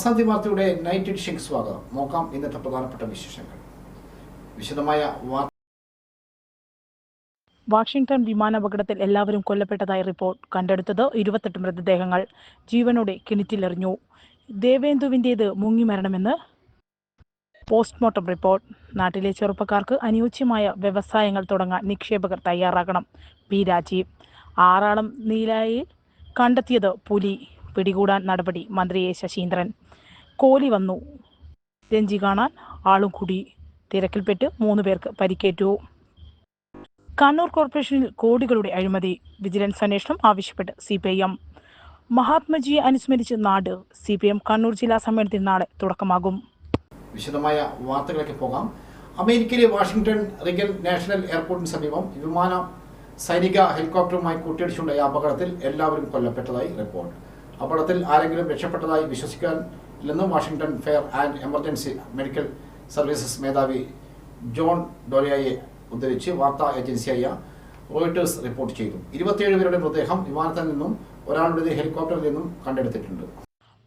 ആസാദി വാർത്തയുടെ നൈറ്റ് എഡിഷൻക്ക് സ്വാഗതം. നോക്കാം ഇന്നത്തെ പ്രധാനപ്പെട്ട വിശേഷങ്ങൾ. വിശദമായ വാഷിംഗ്ടൺ വിമാനാപകടത്തിൽ എല്ലാവരും കൊല്ലപ്പെട്ടതായി റിപ്പോർട്ട്. കണ്ടെടുത്തത് ഇരുപത്തെട്ട് മൃതദേഹങ്ങൾ. ജീവനോടെ കിണറ്റിലെറിഞ്ഞു. ദേവേന്ദുവിന്റേത് മുങ്ങി മരണമെന്ന് പോസ്റ്റ്മോർട്ടം റിപ്പോർട്ട്. നാട്ടിലെ ചെറുപ്പക്കാർക്ക് അനുയോജ്യമായ വ്യവസായങ്ങൾ തുടങ്ങാൻ നിക്ഷേപകർ തയ്യാറാകണം. പി രാജീവ്. ആറാളം നീലായിൽ കണ്ടെത്തിയത് പുലി. പിടികൂടാൻ നടപടി മന്ത്രി എ ശശീന്ദ്രൻ. കോലി വന്നു. രഞ്ജി കാണാൻ ആളും കൂടി തിരക്കിൽപ്പെട്ട് മൂന്ന് പേർക്ക് പരിക്കേറ്റു. കണ്ണൂർ കോർപ്പറേഷനിൽ കോടികളുടെ അഴിമതി വിജിലൻസ് അന്വേഷണം ആവശ്യപ്പെട്ട് സി പി ഐ എം. മഹാത്മജിയെ അനുസ്മരിച്ച് നാട് സി പി എം കണ്ണൂർ ജില്ലാ സമ്മേളനത്തിൽ നാളെ തുടക്കമാകും. വിശദമായ വാർത്തകളൊക്കെ പോകാം. അമേരിക്കയിലെ വാഷിംഗ്ടൺ റിഗൻ നാഷണൽ എയർപോർട്ടിന് സമീപം വിമാന സൈനിക ഹെലികോപ്റ്ററുമായി കൂട്ടിയിടിച്ചുണ്ടായ അപകടത്തിൽ എല്ലാവരും കൊല്ലപ്പെട്ടതായി റിപ്പോർട്ട്. അപകടത്തിൽ ആരെങ്കിലും രക്ഷപ്പെട്ടതായി വിശ്വസിക്കാൻ ഇല്ലെന്ന് Washington fire and emergency medical services മേധാവി ജോൺ ഡോറിയയെ ഉദ്ധരിച്ച് വാർത്താ ഏജൻസിയായ റോയിട്ടേഴ്സ് റിപ്പോർട്ട് ചെയ്തു. ഇരുപത്തിയേഴ് പേരുടെ മൃതദേഹം വിമാനത്തിൽ നിന്നും ഒരാളുടേത് ഹെലികോപ്റ്ററിൽ നിന്നും കണ്ടെടുത്തിട്ടുണ്ട്.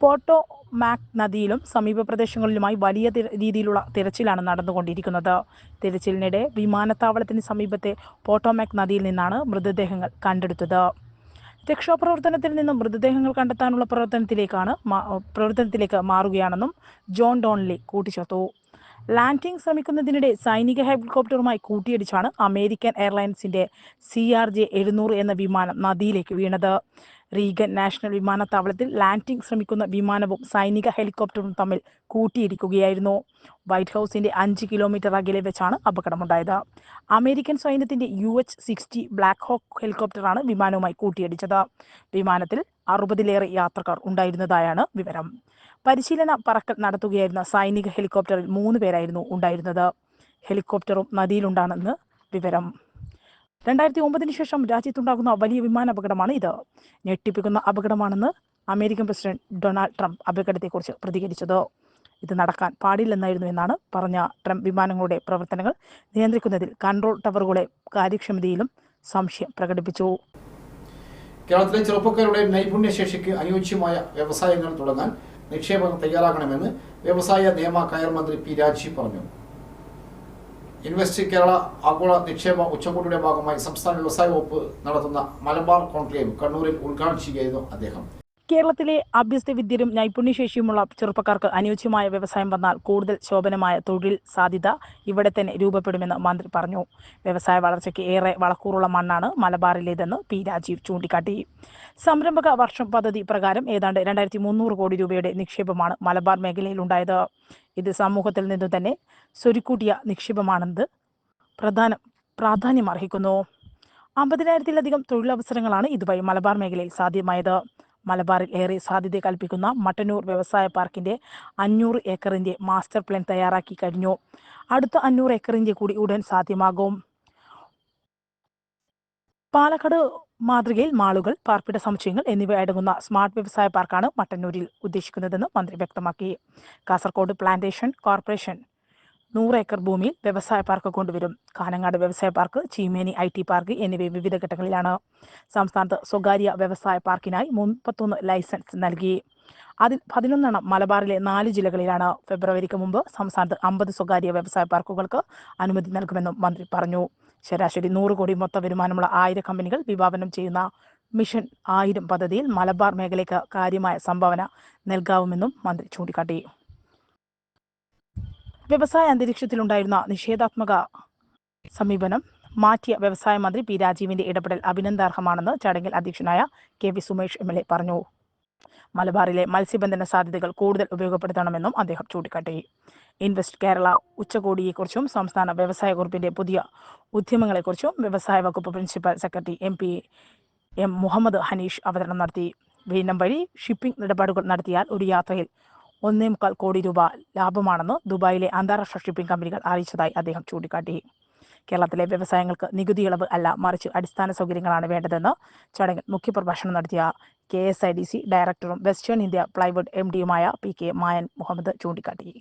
പോർട്ടോ മാക് നദിയിലും സമീപ പ്രദേശങ്ങളിലുമായി വലിയ രീതിയിലുള്ള തിരച്ചിലാണ് നടന്നുകൊണ്ടിരിക്കുന്നത്. തിരച്ചിലിനിടെ വിമാനത്താവളത്തിന് സമീപത്തെ പോട്ടോമാക് നദിയിൽ നിന്നാണ് മൃതദേഹങ്ങൾ കണ്ടെടുത്തത്. രക്ഷാപ്രവർത്തനത്തിൽ നിന്നും മൃതദേഹങ്ങൾ കണ്ടെത്താനുള്ള പ്രവർത്തനത്തിലേക്കാണ് പ്രവർത്തനത്തിലേക്ക് മാറുകയാണെന്നും ജോൺ ഡോൺലി കൂട്ടിച്ചേർത്തു. ലാൻഡിംഗ് ശ്രമിക്കുന്നതിനിടെ സൈനിക ഹെലികോപ്റ്ററുമായി കൂട്ടിയിടിച്ചാണ് അമേരിക്കൻ എയർലൈൻസിന്റെ സി ആർ ജെ എഴുന്നൂറ് എന്ന വിമാനം നദിയിലേക്ക് വീണത്. റീഗൻ നാഷണൽ വിമാനത്താവളത്തിൽ ലാൻഡിംഗ് ശ്രമിക്കുന്ന വിമാനവും സൈനിക ഹെലികോപ്റ്ററും തമ്മിൽ കൂട്ടിയിരിക്കുകയായിരുന്നു വൈറ്റ് ഹൗസിന്റെ അഞ്ച് കിലോമീറ്റർ അകലെ വെച്ചാണ് അപകടമുണ്ടായത്. അമേരിക്കൻ സൈന്യത്തിന്റെ U H sixty Black Hawk ഹെലികോപ്റ്ററാണ് വിമാനവുമായി കൂട്ടിയിടിച്ചത്. വിമാനത്തിൽ അറുപതിലേറെ യാത്രക്കാർ ഉണ്ടായിരുന്നതായാണ് വിവരം. പരിശീലന പറക്കൽ നടത്തുകയായിരുന്ന സൈനിക ഹെലികോപ്റ്ററിൽ മൂന്ന് പേരായിരുന്നു ഉണ്ടായിരുന്നത്. ഹെലികോപ്റ്ററും നദിയിലുണ്ടാണെന്ന് വിവരം. രണ്ടായിരത്തി ഒമ്പതിന് ശേഷം രാജ്യത്തുണ്ടാകുന്ന വലിയ വിമാന അപകടമാണ് ഇത്. ഞെട്ടിപ്പിക്കുന്ന അപകടമാണെന്ന് അമേരിക്കൻ പ്രസിഡന്റ് ഡൊണാൾഡ് ട്രംപ് അപകടത്തെക്കുറിച്ച് പ്രതികരിച്ചത്. ഇത് നടക്കാൻ പാടില്ലെന്നായിരുന്നു എന്നാണ് പറഞ്ഞ ട്രംപ് വിമാനങ്ങളുടെ പ്രവർത്തനങ്ങൾ നിയന്ത്രിക്കുന്നതിൽ കൺട്രോൾ ടവറുകളെ കാര്യക്ഷമതയിലും സംശയം പ്രകടിപ്പിച്ചു. കേരളത്തിലെ ചെറുപ്പക്കാരുടെ നൈപുണ്യശേഷിക്ക് അനുയോജ്യമായ വ്യവസായങ്ങൾ തുടങ്ങാൻ നിക്ഷേപകർ തയ്യാറാകണമെന്ന് വ്യവസായ നിയമ കയർ മന്ത്രി പി രാജി പറഞ്ഞു. ഇൻവെസ്റ്റ് കേരള ആഗോള നിക്ഷേപ ഉച്ചകോടിയുടെ ഭാഗമായി സംസ്ഥാന വ്യവസായ വകുപ്പ് നടത്തുന്ന മലബാർ കോൺക്ലേവ് കണ്ണൂരിൽ ഉദ്ഘാടനം ചെയ്യുകയായിരുന്നു അദ്ദേഹം. കേരളത്തിലെ അഭ്യസ്ത വിദ്യരും നൈപുണ്യശേഷിയുമുള്ള ചെറുപ്പക്കാർക്ക് അനുയോജ്യമായ വ്യവസായം വന്നാൽ കൂടുതൽ ശോഭനമായ തൊഴിൽ സാധ്യത ഇവിടെ തന്നെ രൂപപ്പെടുമെന്ന് മന്ത്രി പറഞ്ഞു. വ്യവസായ വളർച്ചയ്ക്ക് ഏറെ വളക്കൂറുള്ള മണ്ണാണ് മലബാറിലേതെന്ന് പി രാജീവ് ചൂണ്ടിക്കാട്ടി. സംരംഭക വർഷം പദ്ധതി പ്രകാരം ഏതാണ്ട് രണ്ടായിരത്തി മുന്നൂറ് കോടി രൂപയുടെ നിക്ഷേപമാണ് മലബാർ മേഖലയിൽ ഉണ്ടായത് ഇത് സമൂഹത്തിൽ നിന്നു തന്നെ സ്വരുക്കൂട്ടിയ നിക്ഷേപമാണെന്നത് പ്രധാന പ്രാധാന്യം അർഹിക്കുന്നു. അമ്പതിനായിരത്തിലധികം തൊഴിലവസരങ്ങളാണ് ഇതുവഴി മലബാർ മേഖലയിൽ സാധ്യമായത്. മലബാറിൽ ഏറെ സാധ്യത കൽപ്പിക്കുന്ന മട്ടന്നൂർ വ്യവസായ പാർക്കിന്റെ അഞ്ഞൂറ് ഏക്കറിന്റെ മാസ്റ്റർ പ്ലാൻ തയ്യാറാക്കി കഴിഞ്ഞു. അടുത്ത അഞ്ഞൂറ് ഏക്കറിന്റെ കൂടി ഉടൻ സാധ്യമാകും. പാലക്കാട് മാതൃകയിൽ മാളുകൾ പാർപ്പിട സമുച്ചയങ്ങൾ എന്നിവ അടങ്ങുന്ന സ്മാർട്ട് വ്യവസായ പാർക്കാണ് മട്ടന്നൂരിൽ ഉദ്ദേശിക്കുന്നതെന്ന് മന്ത്രി വ്യക്തമാക്കി. കാസർകോട് പ്ലാന്റേഷൻ കോർപ്പറേഷൻ നൂറ് ഏക്കർ ഭൂമിയിൽ വ്യവസായ പാർക്ക് കൊണ്ടുവരും. കാനങ്ങാട് വ്യവസായ park Cheemeni I T park എന്നിവ വിവിധ ഘട്ടങ്ങളിലാണ്. സംസ്ഥാനത്ത് സ്വകാര്യ വ്യവസായ പാർക്കിനായി മുപ്പത്തൊന്ന് ലൈസൻസ് നൽകി. അതിൽ പതിനൊന്നെണ്ണം മലബാറിലെ നാല് ജില്ലകളിലാണ്. ഫെബ്രുവരിക്ക് മുമ്പ് സംസ്ഥാനത്ത് അമ്പത് സ്വകാര്യ വ്യവസായ പാർക്കുകൾക്ക് അനുമതി നൽകുമെന്നും മന്ത്രി പറഞ്ഞു. ശരാശരി നൂറ് കോടി മൊത്ത വരുമാനമുള്ള ആയിരം കമ്പനികൾ വിഭാവനം ചെയ്യുന്ന മിഷൻ ആയിരം പദ്ധതിയിൽ മലബാർ മേഖലയ്ക്ക് കാര്യമായ സംഭാവന നൽകാവുമെന്നും മന്ത്രി ചൂണ്ടിക്കാട്ടി. വ്യവസായ അന്തരീക്ഷത്തിലുണ്ടായിരുന്ന നിഷേധാത്മക സമീപനം മാറ്റിയ വ്യവസായ മന്ത്രി പി രാജീവിന്റെ ഇടപെടൽ അഭിനന്ദാർഹമാണെന്ന് ചടങ്ങിൽ അധ്യക്ഷനായ K V Sumesh M L A പറഞ്ഞു. മലബാറിലെ മത്സ്യബന്ധന സാധ്യതകൾ കൂടുതൽ ഉപയോഗപ്പെടുത്തണമെന്നും അദ്ദേഹം ചൂണ്ടിക്കാട്ടി. ഇൻവെസ്റ്റ് കേരള ഉച്ചകോടിയെക്കുറിച്ചും സംസ്ഥാന വ്യവസായ വകുപ്പിന്റെ പുതിയ ഉദ്യമങ്ങളെക്കുറിച്ചും വ്യവസായ വകുപ്പ് principal secretary M P M Muhammad Hanish അവതരണം നടത്തി. വീണ്ടും വഴി ഷിപ്പിംഗ് ഇടപാടുകൾ നടത്തിയാൽ ഒരു യാത്രയിൽ ഒന്നേ മുക്കാൽ കോടി രൂപ ലാഭമാണെന്ന് ദുബായിലെ അന്താരാഷ്ട്ര ഷിപ്പിംഗ് കമ്പനികൾ അറിയിച്ചതായി അദ്ദേഹം ചൂണ്ടിക്കാട്ടി. കേരളത്തിലെ വ്യവസായങ്ങൾക്ക് നികുതി ഇളവ് അല്ല മറിച്ച് അടിസ്ഥാന സൗകര്യങ്ങളാണ് വേണ്ടതെന്ന് ചടങ്ങിൽ മുഖ്യപ്രഭാഷണം നടത്തിയ K S I D C ഡയറക്ടറും വെസ്റ്റേൺ ഇന്ത്യ പ്ലൈവുഡ് എം ഡിയുമായ പി കെ മായൻ മുഹമ്മദ് ചൂണ്ടിക്കാട്ടി.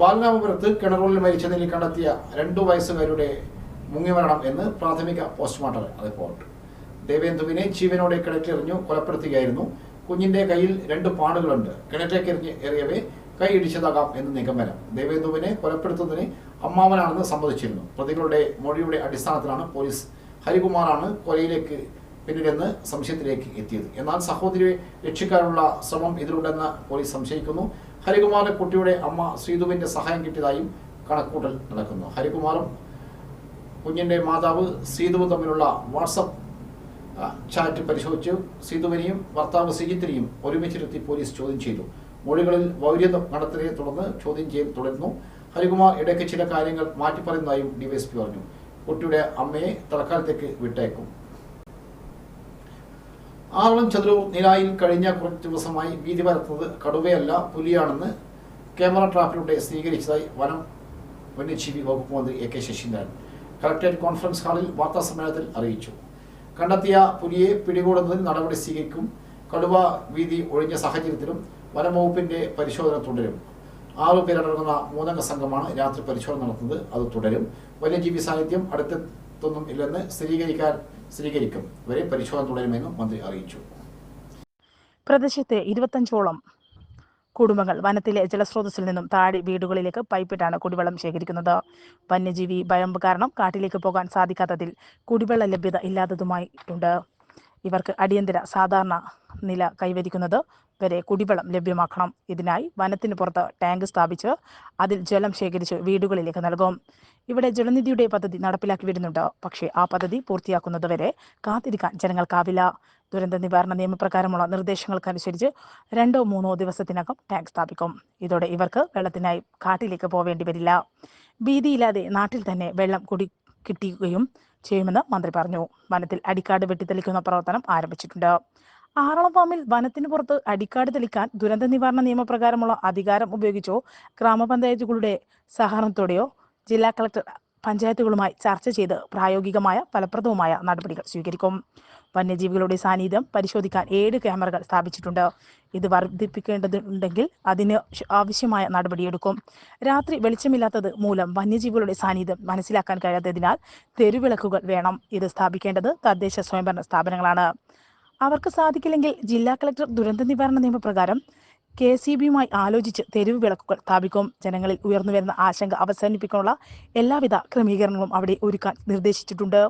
ബാലരാമപുരത്ത് കിണറുകളിൽ മരിച്ച നിലയിൽ കണ്ടെത്തിയ രണ്ടു വയസ്സുകാരുടെ മുങ്ങിമരണം എന്ന് പ്രാഥമിക പോസ്റ്റ്മോർട്ടം റിപ്പോർട്ട്. ദേവേന്ദുവിനെ ജീവനോടെ കിണറ്റിലെറിഞ്ഞു കൊലപ്പെടുത്തുകയായിരുന്നു. കുഞ്ഞിന്റെ കയ്യിൽ രണ്ട് പാടുകളുണ്ട്. കിണറ്റിലേക്ക് എറിഞ്ഞ് എറിയവേ കൈ ഇടിച്ചതാകാം എന്ന് നിഗമനം ദേവേന്ദുവിനെ കൊലപ്പെടുത്തുന്നതിന് അമ്മാവനാണെന്ന് സമ്മതിച്ചിരുന്നു. പ്രതികളുടെ മൊഴിയുടെ അടിസ്ഥാനത്തിലാണ് പോലീസ് ഹരികുമാറാണ് കൊലയിലേക്ക് പിന്നിലെന്ന് സംശയത്തിലേക്ക് എത്തിയത്. എന്നാൽ സഹോദരിയെ രക്ഷിക്കാനുള്ള ശ്രമം ഇതിലുണ്ടെന്ന് പോലീസ് സംശയിക്കുന്നു. ഹരികുമാറിന്റെ കുട്ടിയുടെ അമ്മ ശ്രീധുവിന്റെ സഹായം കിട്ടിയതായും കണക്കൂട്ടൽ നടക്കുന്നു. ഹരികുമാറും കുഞ്ഞിന്റെ മാതാവ് ശ്രീധുവും തമ്മിലുള്ള വാട്സപ്പ് ചാറ്റ് പരിശോധിച്ചു. സീതുവിനെയും ഭർത്താവ് സിജിത്തിനെയും ഒരുമിച്ചിരുത്തി പോലീസ് ചോദ്യം ചെയ്തു. മൊഴികളിൽ വൗര്യം നടത്തിയതിനെ തുടർന്ന് ചോദ്യം ചെയ്യൽ തുടരുന്നു. ഹരികുമാർ ഇടയ്ക്ക് ചില കാര്യങ്ങൾ മാറ്റിപ്പറയുന്നതായും ഡിവൈഎസ്പി പറഞ്ഞു. കുട്ടിയുടെ അമ്മയെ തൽക്കാലത്തേക്ക് വിട്ടേക്കും. ആറളം ചതുരൂർ നിലായിൽ കഴിഞ്ഞ കുറച്ച് ദിവസമായി വീതി പരത്തുന്നത് കടുവയല്ല പുലിയാണെന്ന് ക്യാമറ ട്രാപ്പിലൂടെ സ്ഥിരീകരിച്ചതായി വനം വന്യജീവി വകുപ്പ് മന്ത്രി A K Saseendran collectorate conference ഹാളിൽ വാർത്താ സമ്മേളനത്തിൽ അറിയിച്ചു. കണ്ടെത്തിയ പുലിയെ പിടികൂടുന്നതിന് നടപടി സ്വീകരിക്കും. കടുവ വീതി ഒഴിഞ്ഞ സാഹചര്യത്തിലും വനംവകുപ്പിന്റെ പരിശോധന തുടരും. ആറു പേരടങ്ങുന്ന മൂന്നംഗ സംഘമാണ് രാത്രി പരിശോധന നടത്തുന്നത്. അത് തുടരും. വന്യജീവി സാന്നിധ്യം അടുത്തൊന്നും ഇല്ലെന്ന് സ്ഥിരീകരിക്കാൻ സ്ഥിരീകരിക്കും. വരെ പരിശോധന തുടരുമെന്നും മന്ത്രി അറിയിച്ചു. പ്രദേശത്തെ ഇരുപത്തഞ്ചോളം കുടുംബങ്ങൾ വനത്തിലെ ജലസ്രോതസ്സിൽ നിന്നും താഴെ വീടുകളിലേക്ക് പൈപ്പിട്ടാണ് കുടിവെള്ളം ശേഖരിക്കുന്നത്. വന്യജീവി ഭയം കാരണം കാട്ടിലേക്ക് പോകാൻ സാധിക്കാത്തതിൽ കുടിവെള്ള ലഭ്യത ഇല്ലാത്തതുമായിട്ടുണ്ട്. ഇവർക്ക് അടിയന്തര സാധാരണ നില കൈവരിക്കുന്നത് വരെ കുടിവെള്ളം ലഭ്യമാക്കണം. ഇതിനായി വനത്തിന് പുറത്ത് ടാങ്ക് സ്ഥാപിച്ച് അതിൽ ജലം ശേഖരിച്ച് വീടുകളിലേക്ക് നൽകും. ഇവിടെ ജലനിധിയുടെ പദ്ധതി നടപ്പിലാക്കി വരുന്നുണ്ട്. പക്ഷേ ആ പദ്ധതി പൂർത്തിയാക്കുന്നതുവരെ കാത്തിരിക്കാൻ ജനങ്ങൾക്കാവില്ല. ദുരന്ത നിവാരണ നിയമപ്രകാരമുള്ള നിർദ്ദേശങ്ങൾക്കനുസരിച്ച് രണ്ടോ മൂന്നോ ദിവസത്തിനകം ടാങ്ക് സ്ഥാപിക്കും. ഇതോടെ ഇവർക്ക് വെള്ളത്തിനായി കാട്ടിലേക്ക് പോവേണ്ടി വരില്ല. ഭീതിയില്ലാതെ നാട്ടിൽ തന്നെ വെള്ളം കുടി കിട്ടുകയും ചെയ്യുമെന്ന് മന്ത്രി പറഞ്ഞു. വനത്തിൽ അടിക്കാട് വെട്ടിത്തെളിക്കുന്ന പ്രവർത്തനം ആരംഭിച്ചിട്ടുണ്ട്. ആറളം ഫാമിൽ വനത്തിന് പുറത്ത് അടിക്കാട് തെളിക്കാൻ ദുരന്ത നിവാരണ നിയമപ്രകാരമുള്ള അധികാരം ഉപയോഗിച്ചോ ഗ്രാമപഞ്ചായത്തുകളുടെ സഹകരണത്തോടെയോ ജില്ലാ കളക്ടർ പഞ്ചായത്തുകളുമായി ചർച്ച ചെയ്ത് പ്രായോഗികമായ ഫലപ്രദവുമായ നടപടികൾ സ്വീകരിക്കും. വന്യജീവികളുടെ സാന്നിധ്യം പരിശോധിക്കാൻ ഏഴ് ക്യാമറകൾ സ്ഥാപിച്ചിട്ടുണ്ട്. ഇത് വർദ്ധിപ്പിക്കേണ്ടതുണ്ടെങ്കിൽ അതിന് ആവശ്യമായ നടപടിയെടുക്കും രാത്രി വെളിച്ചമില്ലാത്തത് മൂലം വന്യജീവികളുടെ സാന്നിധ്യം മനസ്സിലാക്കാൻ കഴിയാത്തതിനാൽ തെരുവിളക്കുകൾ വേണം. ഇത് സ്ഥാപിക്കേണ്ടത് തദ്ദേശ സ്വയംഭരണ സ്ഥാപനങ്ങളാണ്. അവർക്ക് സാധിക്കില്ലെങ്കിൽ ജില്ലാ കളക്ടർ ദുരന്ത നിവാരണ നിയമപ്രകാരം കെ സി ബിയുമായി ആലോചിച്ച് തെരുവ് വിളക്കുകൾ സ്ഥാപിക്കും. ജനങ്ങളിൽ ഉയർന്നു വരുന്ന ആശങ്ക അവസാനിപ്പിക്കാനുള്ള എല്ലാവിധ ക്രമീകരണങ്ങളും അവിടെ ഒരുക്കാൻ നിർദ്ദേശിച്ചിട്ടുണ്ട്.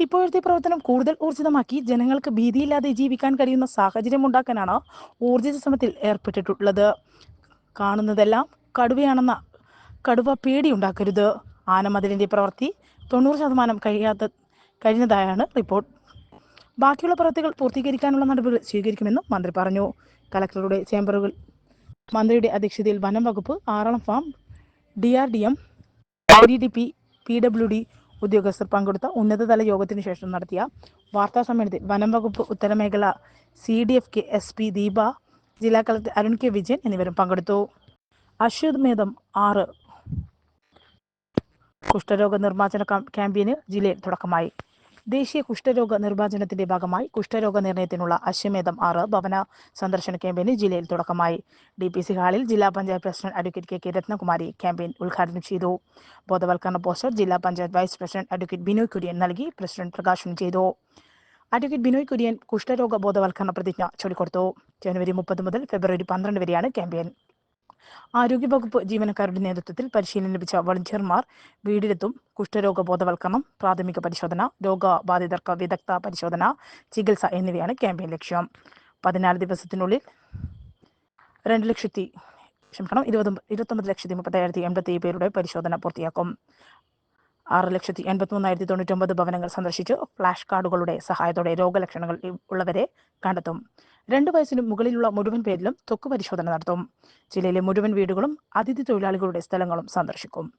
ഇപ്പോഴത്തെ പ്രവർത്തനം കൂടുതൽ ഊർജിതമാക്കി ജനങ്ങൾക്ക് ഭീതിയില്ലാതെ ജീവിക്കാൻ കഴിയുന്ന സാഹചര്യം ഉണ്ടാക്കാനാണ് ഊർജിത ശ്രമത്തിൽ ഏർപ്പെട്ടിട്ടുള്ളത്. കാണുന്നതെല്ലാം കടുവയാണെന്ന കടുവ പേടി ഉണ്ടാക്കരുത്. ആനമതിലിന്റെ പ്രവൃത്തി തൊണ്ണൂറ് ശതമാനം കഴിയാത്ത കഴിഞ്ഞതായാണ് റിപ്പോർട്ട്. ബാക്കിയുള്ള പ്രവൃത്തികൾ പൂർത്തീകരിക്കാനുള്ള നടപടികൾ സ്വീകരിക്കുമെന്നും മന്ത്രി പറഞ്ഞു. കലക്ടറുടെ ചേംബറുകൾ. മന്ത്രിയുടെ അധ്യക്ഷതയിൽ വനം വകുപ്പ് Aralam farm D R D M D D P P W D ഉദ്യോഗസ്ഥർ പങ്കെടുത്ത ഉന്നതതല യോഗത്തിന് ശേഷം നടത്തിയ വാർത്താ സമ്മേളനത്തിൽ വനം വകുപ്പ് ഉത്തരമേഖല C D F K S P Deepa ജില്ലാ കളക്ടർ അരുൺ കെ വിജയൻ എന്നിവരും പങ്കെടുത്തു. അശ്വമേധം ആറ്. കുഷ്ഠരോഗ നിർമ്മാർജന ക്യാം- ക്യാമ്പയിന് ജില്ലയിൽ തുടക്കമായി. ദേശീയ കുഷ്ഠരോഗ നിർമ്മാർജനത്തിന്റെ ഭാഗമായി കുഷ്ഠരോഗ നിർണയത്തിനുള്ള അശ്വമേധം ആറ് ഭവന സന്ദർശന ക്യാമ്പയിന് ജില്ലയിൽ തുടക്കമായി. ഡി പി സി ഹാളിൽ ജില്ലാ panchayat president advocate K K Ratnakumari campaign ഉദ്ഘാടനം ചെയ്തു. ബോധവൽക്കരണ പോസ്റ്റർ ജില്ലാ panchayat vice president advocate Binoy Kurian നൽകി പ്രസിഡന്റ് പ്രകാശനം ചെയ്തു. അഡ്വക്കേറ്റ് ബിനോയ് കുര്യൻ കുഷ്ഠരോഗ ബോധവൽക്കരണ പ്രതിജ്ഞ ചൊല്ലിക്കൊടുത്തു. ജനുവരി മുപ്പത് മുതൽ ഫെബ്രുവരി പന്ത്രണ്ട് വരെയാണ് ക്യാമ്പയിൻ. ആരോഗ്യവകുപ്പ് ജീവനക്കാരുടെ നേതൃത്വത്തിൽ പരിശീലനം ലഭിച്ച വളണ്ടിയർമാർ വീടിലെത്തും. കുഷ്ഠരോഗ ബോധവൽക്കരണം പ്രാഥമിക പരിശോധന രോഗബാധിതർക്ക് വിദഗ്ധ പരിശോധന ചികിത്സ എന്നിവയാണ് ക്യാമ്പയിൻ ലക്ഷ്യം. പതിനാല് ദിവസത്തിനുള്ളിൽ രണ്ട് ലക്ഷത്തി ക്ഷമിക്കണം ഇരുപത് ഇരുപത്തൊമ്പത് ലക്ഷത്തി മുപ്പത്തായിരത്തി എൺപത്തി പേരുടെ പരിശോധന പൂർത്തിയാക്കും. ആറ് ലക്ഷത്തി എൺപത്തി മൂന്നായിരത്തി തൊണ്ണൂറ്റൊമ്പത് ഭവനങ്ങൾ സന്ദർശിച്ചു ഫ്ലാഷ് കാർഡുകളുടെ സഹായത്തോടെ രോഗലക്ഷണങ്ങൾ ഉള്ളവരെ കണ്ടെത്തും. രണ്ട് വയസ്സിനും മുകളിലുള്ള മുഴുവൻ പേരിലും ത്വക്ക് പരിശോധന നടത്തും. ജില്ലയിലെ മുഴുവൻ വീടുകളും അതിഥി തൊഴിലാളികളുടെ സ്ഥലങ്ങളും സന്ദർശിക്കും.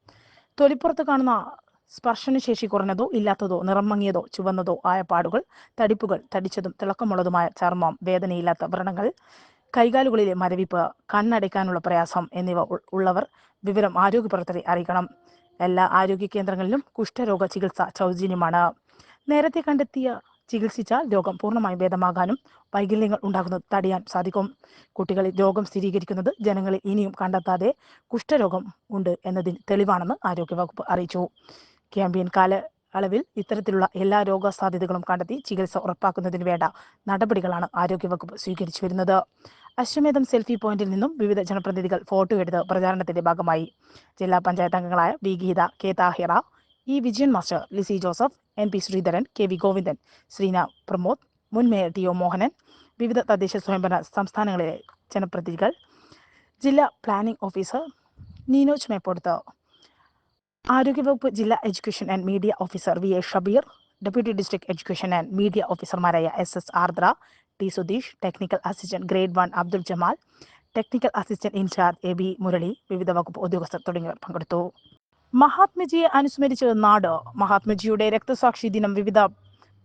തൊലിപ്പുറത്ത് കാണുന്ന സ്പർശനശേഷി കുറഞ്ഞതോ ഇല്ലാത്തതോ നിറം മങ്ങിയതോ ചുവന്നതോ ആയ പാടുകൾ തടിപ്പുകൾ തടിച്ചതും തിളക്കമുള്ളതുമായ ചർമ്മം വേദനയില്ലാത്ത വ്രണങ്ങൾ കൈകാലുകളിലെ മരവിപ്പ് കണ്ണടയ്ക്കാനുള്ള പ്രയാസം എന്നിവ ഉള്ളവർ വിവരം ആരോഗ്യ പ്രവർത്തകരെ അറിയിക്കണം. എല്ലാ ആരോഗ്യ കേന്ദ്രങ്ങളിലും കുഷ്ഠരോഗ ചികിത്സ സൗജന്യമാണ്. നേരത്തെ കണ്ടെത്തിയ ചികിത്സിച്ചാൽ രോഗം പൂർണമായും ഭേദമാകാനും വൈകല്യങ്ങൾ ഉണ്ടാകുന്നത് തടയാൻ സാധിക്കും. കുട്ടികളിൽ രോഗം സ്ഥിരീകരിക്കുന്നത് ജനങ്ങളിൽ ഇനിയും കണ്ടെത്താതെ കുഷ്ഠരോഗം ഉണ്ട് എന്നതിന് തെളിവാണെന്ന് ആരോഗ്യവകുപ്പ് അറിയിച്ചു. ക്യാമ്പയിൻ കാല അളവിൽ ഇത്തരത്തിലുള്ള എല്ലാ രോഗസാധ്യതകളും കണ്ടെത്തി ചികിത്സ ഉറപ്പാക്കുന്നതിന് വേണ്ട നടപടികളാണ് ആരോഗ്യവകുപ്പ് സ്വീകരിച്ചു വരുന്നത്. അശ്വമേധം സെൽഫി പോയിന്റിൽ നിന്നും വിവിധ ജനപ്രതിനിധികൾ ഫോട്ടോ എടുത്ത് പ്രചാരണത്തിന്റെ ഭാഗമായി. ജില്ലാ പഞ്ചായത്ത് അംഗങ്ങളായ V Geetha K Thahira E Vijayan master Lissy Joseph M P Sreedharan K V Govindan Sreena Pramod മുൻ മേയർ ടി ഒ മോഹനൻ വിവിധ തദ്ദേശ സ്വയംഭരണ സംസ്ഥാനങ്ങളിലെ ജനപ്രതിനിധികൾ ജില്ലാ പ്ലാനിംഗ് ഓഫീസർ നീനോജ് മേപ്പോടത്ത് ആരോഗ്യവകുപ്പ് ജില്ലാ education and media officer V A Shabeer deputy district education and media ഓഫീസർമാരായ S S Ardra T Sudheesh technical assistant grade one Abdul Jamal technical assistant in charge A B Murali വിവിധ വകുപ്പ് ഉദ്യോഗസ്ഥർ തുടങ്ങിയവർ പങ്കെടുത്തു. മഹാത്മജിയെ അനുസ്മരിച്ച് നാട് മഹാത്മജിയുടെ രക്തസാക്ഷി ദിനം വിവിധ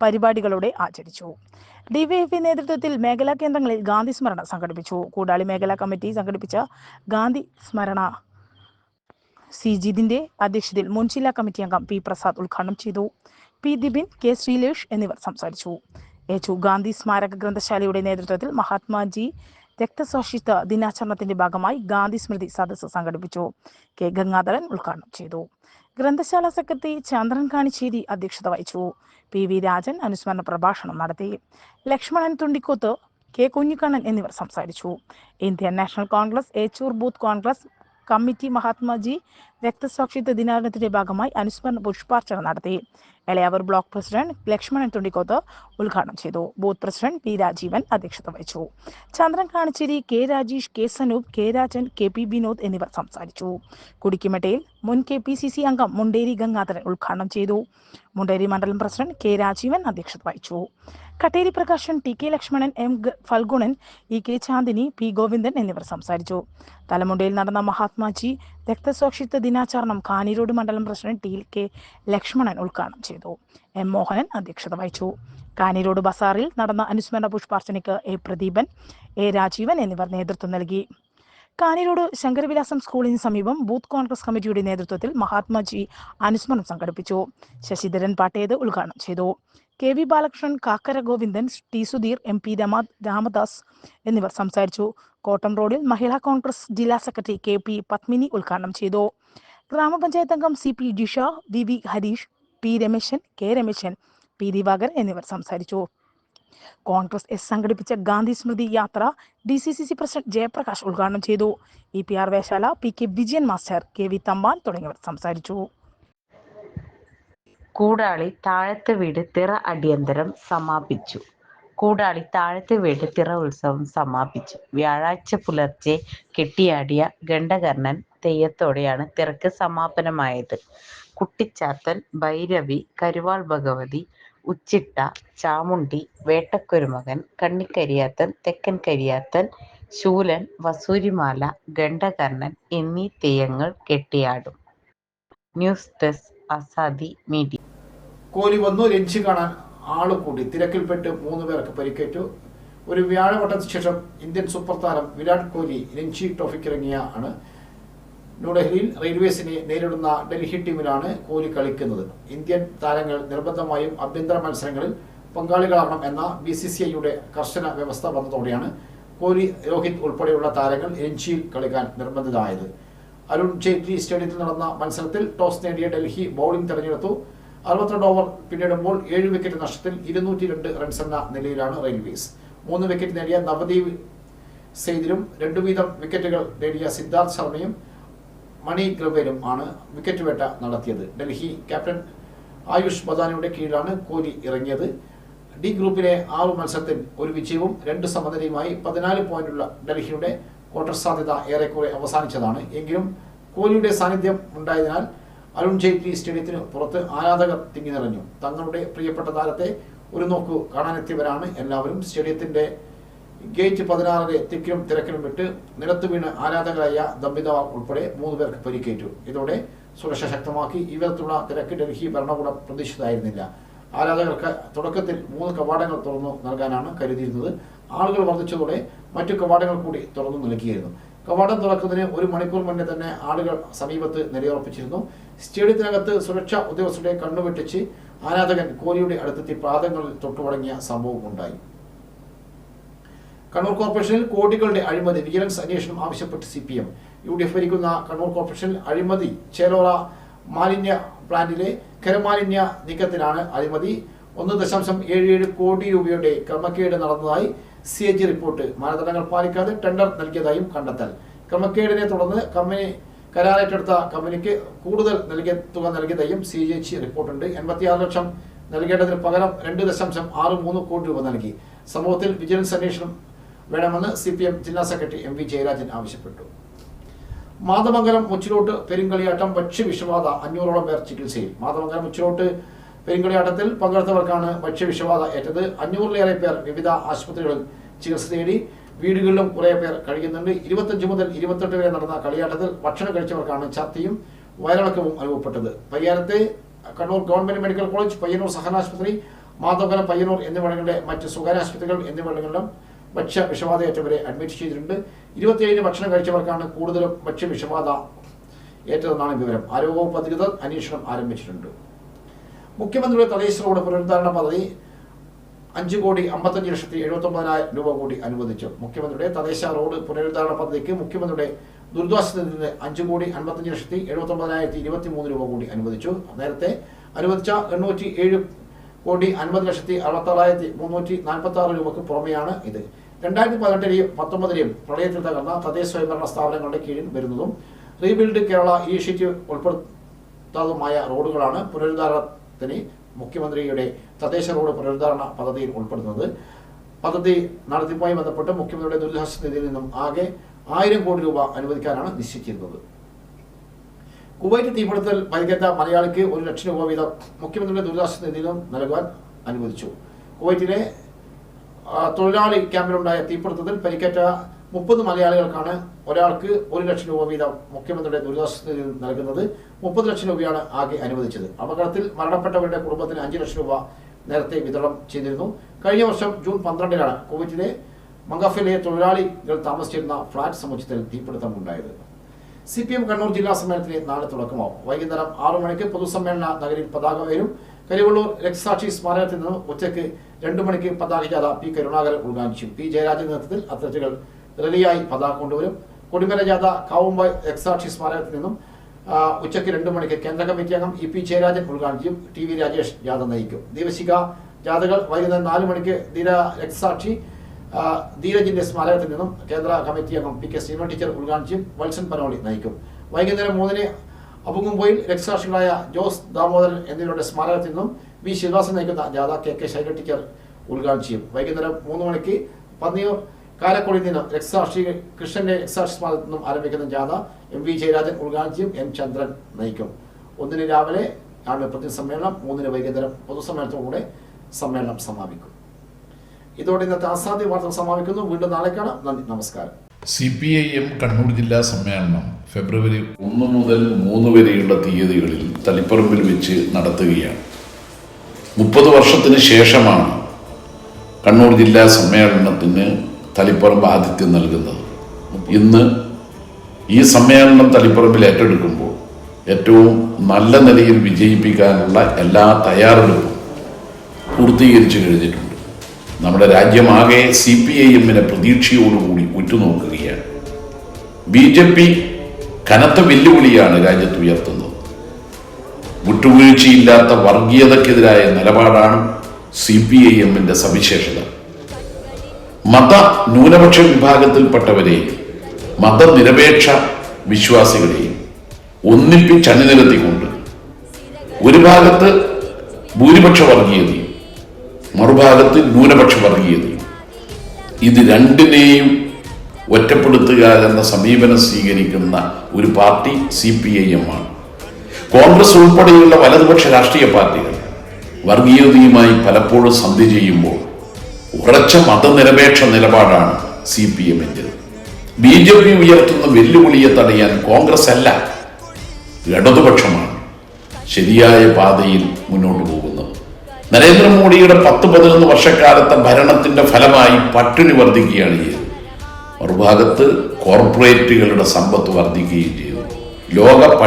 പരിപാടികളോടെ ആചരിച്ചു. ഡിവൈഎഫ് നേതൃത്വത്തിൽ മേഖലാ കേന്ദ്രങ്ങളിൽ ഗാന്ധി സ്മരണ സംഘടിപ്പിച്ചു. കൂടാളി മേഖലാ കമ്മിറ്റി സംഘടിപ്പിച്ച ഗാന്ധി സ്മരണ സി ജിതിന്റെ അധ്യക്ഷതയിൽ മുൻ ജില്ലാ കമ്മിറ്റി അംഗം പി പ്രസാദ് ഉദ്ഘാടനം ചെയ്തു. പി ദിബിൻ കെ ശ്രീലേഷ് എന്നിവർ സംസാരിച്ചു. എച്ചു ഗാന്ധി സ്മാരക ഗ്രന്ഥശാലയുടെ നേതൃത്വത്തിൽ മഹാത്മാജി രക്തസാക്ഷിത്വ ദിനാചരണത്തിന്റെ ഭാഗമായി ഗാന്ധി സ്മൃതി സദസ്സ് സംഘടിപ്പിച്ചു. കെ. ഗംഗാധരൻ ഉദ്ഘാടനം ചെയ്തു. ഗ്രന്ഥശാല സെക്രട്ടറി ചന്ദ്രൻ കാണിശ്ശേരി അധ്യക്ഷത വഹിച്ചു. പി. വി. രാജൻ അനുസ്മരണ പ്രഭാഷണം നടത്തി. ലക്ഷ്മണൻ തുണ്ടിക്കോത്ത് കെ. കുഞ്ഞിക്കണ്ണൻ എന്നിവർ സംസാരിച്ചു. Indian National Congress Echur booth Congress committee Mahatmaji രക്തസാക്ഷിത്വ ദിനാചരണത്തിന്റെ ഭാഗമായി അനുസ്മരണ പുഷ്പാർച്ചന നടത്തി. എളയാവൂർ ബ്ലോക്ക് പ്രസിഡന്റ് ലക്ഷ്മണൻ തുണ്ടിക്കോത്ത് ഉദ്ഘാടനം ചെയ്തു. ബൂത്ത് പ്രസിഡന്റ് പി രാജീവൻ അധ്യക്ഷത വഹിച്ചു. Chandran Kanicheri K Rajeesh K Sanoop K Rajan K P Vinod എന്നിവർ സംസാരിച്ചു. കുടിക്കിമട്ടയിൽ മുൻ കെ പി സി സി അംഗം മുണ്ടേരി ഗംഗാധരൻ ഉദ്ഘാടനം ചെയ്തു. മുണ്ടേരി മണ്ഡലം പ്രസിഡന്റ് കെ രാജീവൻ അധ്യക്ഷത വഹിച്ചു. Katteri Prakashan T K Lakshmanan M Phalgunan E K Chandini P Govindan എന്നിവർ സംസാരിച്ചു. തലമുണ്ടയിൽ നടന്ന മഹാത്മാജി രക്തസാക്ഷിത്വ ദിനാചരണം കാനിരോട് മണ്ഡലം പ്രസിഡന്റ് ടി കെ ലക്ഷ്മണൻ ഉദ്ഘാടനം ചെയ്തു. എം മോഹനൻ അധ്യക്ഷത വഹിച്ചു. കാനിരോട് ബസാറിൽ നടന്ന അനുസ്മരണ പുഷ്പാർച്ചനയ്ക്ക് എ പ്രദീപൻ എ രാജീവൻ എന്നിവർ നേതൃത്വം നൽകി. കാനിരോട് ശങ്കരവിലാസം സ്കൂളിന് സമീപം ബൂത്ത് കോൺഗ്രസ് കമ്മിറ്റിയുടെ നേതൃത്വത്തിൽ മഹാത്മാജി അനുസ്മരണം സംഘടിപ്പിച്ചു. ശശിധരൻ പാട്ടേത് ഉദ്ഘാടനം ചെയ്തു. K V Balakrishnan Kakkara Govindan T Sudheer M P Rama Ramadas എന്നിവർ സംസാരിച്ചു. കോട്ടം റോഡിൽ മഹിളാ കോൺഗ്രസ് ജില്ലാ സെക്രട്ടറി കെ പി പത്മിനി ഉദ്ഘാടനം ചെയ്തു. ഗ്രാമപഞ്ചായത്ത് അംഗം C P Jisha V V Harish P Rameshan K Rameshan P Divakar എന്നിവർ സംസാരിച്ചു. കോൺഗ്രസ് എസ് സംഘടിപ്പിച്ച ഗാന്ധി സ്മൃതി യാത്ര D C C C president Jayaprakash ഉദ്ഘാടനം ചെയ്തു. E P R Veshala P K Vijayan master K V Thampan തുടങ്ങിയവർ സംസാരിച്ചു. കൂടാളി താഴത്തെ വീട് തിറ അടിയന്തരം സമാപിച്ചു. കൂടാളി താഴത്തെ വീട് തിറ ഉത്സവം സമാപിച്ചു. വ്യാഴാഴ്ച പുലർച്ചെ കെട്ടിയാടിയ ഗണ്ഡകർണൻ തെയ്യത്തോടെയാണ് തിറക്ക് സമാപനമായത്. കുട്ടിച്ചാത്തൻ ഭൈരവി കരുവാൾ ഭഗവതി ഉച്ചിട്ട ചാമുണ്ടി വേട്ടക്കുരുമകൻ കണ്ണിക്കരിയാത്തൻ തെക്കൻ കരിയാത്തൻ ശൂലൻ വസൂരിമാല ഗണ്ഡകർണൻ എന്നീ തെയ്യങ്ങൾ കെട്ടിയാടും. News desk Azadi media Kohli വന്നു രഞ്ജി കാണാൻ ആൾ കൂടി. തിരക്കിൽപ്പെട്ട് മൂന്ന് പേർക്ക് പരിക്കേറ്റു. ഒരു വ്യാഴവട്ടത്തിന് ശേഷം ഇന്ത്യൻ സൂപ്പർ താരം വിരാട് കോഹ്ലി രഞ്ജി ട്രോഫിക്കിറങ്ങിയ ആണ്. ന്യൂഡൽഹിയിൽ റെയിൽവേസിനെ നേരിടുന്ന ഡൽഹി ടീമിലാണ് കോഹ്ലി കളിക്കുന്നത്. ഇന്ത്യൻ താരങ്ങൾ നിർബന്ധമായും ആഭ്യന്തര മത്സരങ്ങളിൽ പങ്കാളികളാകണം എന്ന ബി സി സി ഐയുടെ കർശന വ്യവസ്ഥ വന്നതോടെയാണ് കോഹ്ലി രോഹിത് ഉൾപ്പെടെയുള്ള താരങ്ങൾ രഞ്ജിയിൽ കളിക്കാൻ നിർബന്ധിതമായത് അരുൺ ജെയ്റ്റ്ലി സ്റ്റേഡിയത്തിൽ നടന്ന മത്സരത്തിൽ ടോസ് നേടിയ ഡൽഹി ബൌളിംഗ് തെരഞ്ഞെടുത്തു. അറുപത്തിരണ്ട് ഓവർ പിന്നിടുമ്പോൾ ഏഴ് വിക്കറ്റ് നഷ്ടത്തിൽ ഇരുന്നൂറ്റി രണ്ട് റൺസ് എന്ന നിലയിലാണ് റെയിൽവേസ്. മൂന്ന് വിക്കറ്റ് നേടിയ നവദീപ് സെയ്ദിലും രണ്ടു വീതം വിക്കറ്റുകൾ നേടിയ സിദ്ധാർത്ഥ് ശർമ്മയും മണി ഗ്രവേലും ആണ് വിക്കറ്റ് വേട്ട നടത്തിയത്. ഡൽഹി ക്യാപ്റ്റൻ ആയുഷ് ബദാനിയുടെ കീഴിലാണ് കോഹ്ലി ഇറങ്ങിയത്. ഡി ഗ്രൂപ്പിലെ ആറ് മത്സരത്തിൽ ഒരു വിജയവും രണ്ട് സമനിലയുമായി പതിനാല് പോയിന്റുള്ള ഡൽഹിയുടെ ക്വാർട്ടർ സാധ്യത ഏറെക്കുറെ അവസാനിച്ചതാണ്. എങ്കിലും കോഹ്ലിയുടെ സാന്നിധ്യം ഉണ്ടായതിനാൽ അരുൺ ജെയ്റ്റ്ലി സ്റ്റേഡിയത്തിന് പുറത്ത് ആരാധകർ തിങ്ങി നിറഞ്ഞു തങ്ങളുടെ പ്രിയപ്പെട്ട താരത്തെ ഒരു നോക്കു കാണാനെത്തിയവരാണ് എല്ലാവരും. സ്റ്റേഡിയത്തിന്റെ ഗേറ്റ് പതിനാറിലെ തിക്കിലും തിരക്കിലും വിട്ട് നിലത്ത് വീണ് ആരാധകരായ ദമ്പിത ഉൾപ്പെടെ മൂന്ന് പേർക്ക് പരിക്കേറ്റു. ഇതോടെ സുരക്ഷ ശക്തമാക്കി ഇവരത്തുള്ള തിരക്ക് ഡൽഹി ഭരണകൂടം പ്രതീക്ഷിച്ചതായിരുന്നില്ല. ആരാധകർക്ക് തുടക്കത്തിൽ മൂന്ന് കവാടങ്ങൾ തുറന്നു നൽകാനാണ് കരുതിയിരുന്നത്. ആളുകൾ വർദ്ധിച്ചതോടെ മറ്റു കവാടങ്ങൾ കൂടി തുറന്നു നൽകിയിരുന്നു. കവാടം തുറക്കുന്നതിന് ഒരു മണിക്കൂർ മുന്നേ തന്നെ ആളുകൾ സമീപത്ത് നിലയുറപ്പിച്ചിരുന്നു. സ്റ്റേഡിയത്തിനകത്ത് സുരക്ഷാ ഉദ്യോഗസ്ഥരുടെ കണ്ണുവെട്ടിച്ച് ആരാധകൻ കോലിയുടെ അടുത്തെത്തി പാദങ്ങളിൽ തൊട്ടുവടങ്ങിയ സംഭവം ഉണ്ടായി. കണ്ണൂർ കോർപ്പറേഷനിൽ കോടികളുടെ അഴിമതി വിജിലൻസ് അന്വേഷണം ആവശ്യപ്പെട്ട് C P M. U D F ഭരിക്കുന്ന കണ്ണൂർ കോർപ്പറേഷനിൽ അഴിമതി ചേലോറ മാലിന്യ പ്ലാന്റിലെ ഖരമാലിന്യ നീക്കത്തിനാണ് അഴിമതി. ഒന്ന് ദശാംശം ഏഴ് ഏഴ് കോടി രൂപയുടെ ക്രമക്കേട് നടന്നതായി സി എ ജി റിപ്പോർട്ട് മാനദണ്ഡങ്ങൾ പാലിക്കാതെ ടെൻഡർ നൽകിയതായും കണ്ടെത്തൽ. ക്രമക്കേടിനെ തുടർന്ന് കമ്പനി കരാറേറ്റെടുത്ത കമ്പനിക്ക് കൂടുതൽ നൽകിയ തുക നൽകിയതായും സി എ ജി റിപ്പോർട്ടുണ്ട് എൺപത്തിയാറ് ലക്ഷം നൽകേണ്ടതിന് പകരം രണ്ട് ദശാംശം ആറ് മൂന്ന് കോടി രൂപ നൽകി. സംഭവത്തിൽ വിജിലൻസ് അന്വേഷണം വേണമെന്ന് സി പി എം ജില്ലാ സെക്രട്ടറി എം വി ജയരാജൻ ആവശ്യപ്പെട്ടു. മാതമംഗലം മുച്ചിലോട്ട് പെരുങ്കളിയാട്ടം ഭക്ഷ്യവിഷബാധ അഞ്ഞൂറോളം പേർ ചികിത്സയിൽ. മാതമംഗലം മുച്ചിലോട്ട് പെരുങ്കളിയാട്ടത്തിൽ പങ്കെടുത്തവർക്കാണ് ഭക്ഷ്യവിഷബാധ ഏറ്റത്. അഞ്ഞൂറിലേറെ പേർ വിവിധ ആശുപത്രികളിൽ ചികിത്സ തേടി. വീടുകളിലും കുറേ പേർ കഴിയുന്നുണ്ട്. ഇരുപത്തഞ്ച് മുതൽ ഇരുപത്തെട്ട് വരെ നടന്ന കളിയാട്ടത്തിൽ ഭക്ഷണം കഴിച്ചവർക്കാണ് ഛർദിയും വയറിളക്കവും അനുഭവപ്പെട്ടത്. പരിയാരത്തെ Kannur government medical college Payyanur സഹനാശുപത്രി Mathamangalam Payyanur എന്നിവിടങ്ങളിലെ മറ്റ് സ്വകാര്യ ആശുപത്രികൾ എന്നിവിടങ്ങളിലും ഭക്ഷ്യ വിഷബാധയേറ്റവരെ അഡ്മിറ്റ് ചെയ്തിട്ടുണ്ട്. ഇരുപത്തിയേഴിന് ഭക്ഷണം കഴിച്ചവർക്കാണ് കൂടുതലും ഭക്ഷ്യ വിഷബാധ ഏറ്റതെന്നാണ് വിവരം. ആരോഗ്യവകുപ്പ് അധികൃതർ അന്വേഷണം ആരംഭിച്ചിട്ടുണ്ട്. മുഖ്യമന്ത്രിയുടെ തദ്ദേശ റോഡ് പുനരുദ്ധാരണ പദ്ധതി അഞ്ച് കോടി അമ്പത്തഞ്ച് ലക്ഷത്തി എഴുപത്തി ഒമ്പതിനായിരം രൂപ കൂടി അനുവദിച്ചു. മുഖ്യമന്ത്രിയുടെ തദ്ദേശ റോഡ് പുനരുദ്ധാരണ പദ്ധതിക്ക് മുഖ്യമന്ത്രിയുടെ ദുരിതാശ്വാസത്തിൽ നിന്ന് അഞ്ച് കോടി അൻപത്തഞ്ച് ലക്ഷത്തി എഴുപത്തി ഒമ്പതിനായിരത്തി ഇരുപത്തി മൂന്ന് രൂപ കൂടി അനുവദിച്ചു. നേരത്തെ അനുവദിച്ച എണ്ണൂറ്റി ഏഴ് കോടി അൻപത് ലക്ഷത്തി അറുപത്താറായിരത്തി മുന്നൂറ്റി നാൽപ്പത്തി ആറ് രൂപക്ക് പുറമെയാണ് ഇത്. രണ്ടായിരത്തി പതിനെട്ടിലെയും പത്തൊമ്പതിലെയും പ്രളയത്തിൽ തകർന്ന തദ്ദേശ സ്വയംഭരണ സ്ഥാപനങ്ങളുടെ കീഴിൽ വരുന്നതും റീബിൽഡ് കേരള ഇനിഷ്യേറ്റീവ് ഉൾപ്പെടുത്താതുമായ റോഡുകളാണ് പുനരുദ്ധാരണത്തിന് മുഖ്യമന്ത്രിയുടെ തദ്ദേശ റോഡ് പുനരുദ്ധാരണ പദ്ധതിയിൽ ഉൾപ്പെടുന്നത്. പദ്ധതി നടത്തിപ്പുമായി ബന്ധപ്പെട്ട് മുഖ്യമന്ത്രിയുടെ ദുരിതാശ്വാസ നിധിയിൽ നിന്നും ആകെ ആയിരം കോടി രൂപ അനുവദിക്കാനാണ് നിശ്ചയിച്ചിരുന്നത്. കുവൈറ്റ് തീപിടുത്തൽ പരിക്കേറ്റ മലയാളിക്ക് ഒരു ലക്ഷം രൂപ വീതം മുഖ്യമന്ത്രിയുടെ ദുരിതാശ്വാസ നിന്നും നൽകുവാൻ അനുവദിച്ചു. കുവൈറ്റിലെ തൊഴിലാളി ക്യാമ്പിലുണ്ടായ തീപിടുത്തത്തിൽ പരിക്കേറ്റ മുപ്പത് മലയാളികൾക്കാണ് ഒരാൾക്ക് ഒരു ലക്ഷം രൂപ വീതം മുഖ്യമന്ത്രിയുടെ ദുരിതാശ്വാസ നിധിയിൽ നൽകുന്നത്. മുപ്പത് ലക്ഷം രൂപയാണ് ആകെ അനുവദിച്ചത്. അപകടത്തിൽ മരണപ്പെട്ടവരുടെ കുടുംബത്തിന് അഞ്ച് ലക്ഷം രൂപ നേരത്തെ വിതരണം ചെയ്തിരുന്നു. കഴിഞ്ഞ വർഷം ജൂൺ പന്ത്രണ്ടിനാണ് കുവൈറ്റിലെ മങ്കഫിലെ തൊഴിലാളികൾ താമസിച്ചിരുന്ന ഫ്ളാറ്റ് സമുച്ചയത്തിൽ തീപിടുത്തം ഉണ്ടായത്. സി പി എം കണ്ണൂർ ജില്ലാ സമ്മേളനത്തിന് നാളെ തുടക്കമാവും. വൈകുന്നേരം ആറു മണിക്ക് പൊതുസമ്മേളന നഗരിൽ പതാക ഉയരും. കരിവള്ളൂർ രക്തസാക്ഷി സ്മാരകത്തിൽ നിന്ന് ഉച്ചയ്ക്ക് രണ്ടു മണിക്ക് പതാക ജാഥ പി കരുണാകരൻ ഉദ്ഘാടനം ചെയ്യും പി ജയരാജന്റെ നേതൃത്വത്തിൽ അത്ലറ്റുകൾ റലിയായി പതാക കൊണ്ടുവരും. കൊടിമല ജാഥ കാവുമ്പായ് രക്തസാക്ഷി സ്മാരകത്തിൽ നിന്നും ഉച്ചയ്ക്ക് രണ്ടു മണിക്ക് കേന്ദ്ര കമ്മിറ്റി അംഗം ഇ പി ജയരാജൻ ഉദ്ഘാടനം ചെയ്യും ടി വി രാജേഷ് ജാഥ നയിക്കും. ദിവസിക ജാഥകൾ വൈകുന്നേരം നാല് മണിക്ക് ധീര രക്തസാക്ഷി ധീരജിന്റെ സ്മാരകത്തിൽ നിന്നും കേന്ദ്ര കമ്മിറ്റി അംഗം പി കെ ശ്രീമൻ ടീച്ചർ ഉദ്ഘാടനം ചെയ്യും വത്സൻ പനോളി നയിക്കും. വൈകുന്നേരം മൂന്നിന് അപുങ്ങുമ്പോയിൽ രക്തസാക്ഷികളായ ജോസ് ദാമോദരൻ എന്നിവരുടെ സ്മാരകത്തിൽ നിന്നും വി ശിവദാസൻ നയിക്കുന്ന ജാഥ കെ കെ ശൈല ടീച്ചർ ഉദ്ഘാടനം ചെയ്യും. വൈകുന്നേരം മൂന്ന് മണിക്ക് പന്നിയൂർ കാലക്കൊടിയിൽ നിന്ന് രക്തസാക്ഷി കൃഷ്ണന്റെ രക്തസാക്ഷി സ്മാരകത്തിൽ നിന്നും ആരംഭിക്കുന്ന ജാഥ എം വി ജയരാജൻ ഉദ്ഘാടനം ചെയ്യും. എം ചന്ദ്രൻ നയിക്കും. ഒന്നിന് രാവിലെ ആണ് പ്രതി സമ്മേളനം മൂന്നിന് വൈകുന്നേരം പൊതുസമ്മേളനത്തോടുകൂടെ സമ്മേളനം സമാപിക്കും. ഇതോടെ ഇന്നത്തെ ആസാദ്യ വാർത്തകൾ സമാപിക്കുന്നു. വീണ്ടും നാളെ കാണാം. നന്ദി നമസ്കാരം. C P I M Kannur ജില്ലാ സമ്മേളനം ഫെബ്രുവരി ഒന്ന് മുതൽ മൂന്ന് വരെയുള്ള തീയതികളിൽ തളിപ്പറമ്പിൽ വെച്ച് നടത്തുകയാണ്. മുപ്പത് വർഷത്തിന് ശേഷമാണ് കണ്ണൂർ ജില്ലാ സമ്മേളനത്തിന് തളിപ്പറമ്പ് ആതിഥ്യം നൽകുന്നത്. ഇന്ന് ഈ സമ്മേളനം തളിപ്പറമ്പിൽ ഏറ്റെടുക്കുമ്പോൾ ഏറ്റവും നല്ല നിലയിൽ വിജയിപ്പിക്കാനുള്ള എല്ലാ തയ്യാറെടുപ്പും പൂർത്തീകരിച്ചു കഴിഞ്ഞിട്ടുണ്ട്. നമ്മുടെ രാജ്യമാകെ സി പി ഐ എമ്മിനെ പ്രതീക്ഷയോടുകൂടി ഉറ്റുനോക്കുകയാണ്. ബി ജെ പി കനത്ത വെല്ലുവിളിയാണ് രാജ്യത്ത് ഉയർത്തുന്നത് വിട്ടുവീഴ്ചയില്ലാത്ത വർഗീയതക്കെതിരായ നിലപാടാണ് സി പി ഐ എമ്മിന്റെ സവിശേഷത. മത ന്യൂനപക്ഷ വിഭാഗത്തിൽപ്പെട്ടവരെയും മതനിരപേക്ഷ വിശ്വാസികളെയും ഒന്നിപ്പിച്ചണിനിരത്തിക്കൊണ്ട് ഒരു ഭാഗത്ത് ഭൂരിപക്ഷ വർഗീയതയും മറുഭാഗത്ത് ന്യൂനപക്ഷ വർഗീയതയും ഇത് രണ്ടിനെയും ഒറ്റപ്പെടുത്തുക എന്ന സമീപനം സ്വീകരിക്കുന്ന ഒരു party C P I M ആണ്. കോൺഗ്രസ് ഉൾപ്പെടെയുള്ള വലതുപക്ഷ രാഷ്ട്രീയ പാർട്ടികൾ വർഗീയതയുമായി പലപ്പോഴും സന്ധി ചെയ്യുമ്പോൾ ഉറച്ച മതനിരപേക്ഷ നിലപാടാണ് സി പി എമ്മിന്റെത് ബി ജെ പി ഉയർത്തുന്ന വെല്ലുവിളിയെ തടയാൻ കോൺഗ്രസ് അല്ല ഇടതുപക്ഷമാണ് ശരിയായ പാതയിൽ മുന്നോട്ട് പോകുന്നത്. നരേന്ദ്രമോദിയുടെ പത്ത് പതിനൊന്ന് വർഷക്കാലത്തെ ഭരണത്തിന്റെ ഫലമായി പട്ടിണി വർദ്ധിക്കുകയാണ് ചെയ്തത് മറുഭാഗത്ത് കോർപ്പറേറ്റുകളുടെ സമ്പത്ത് വർദ്ധിക്കുകയും ചെയ്തു. ലോക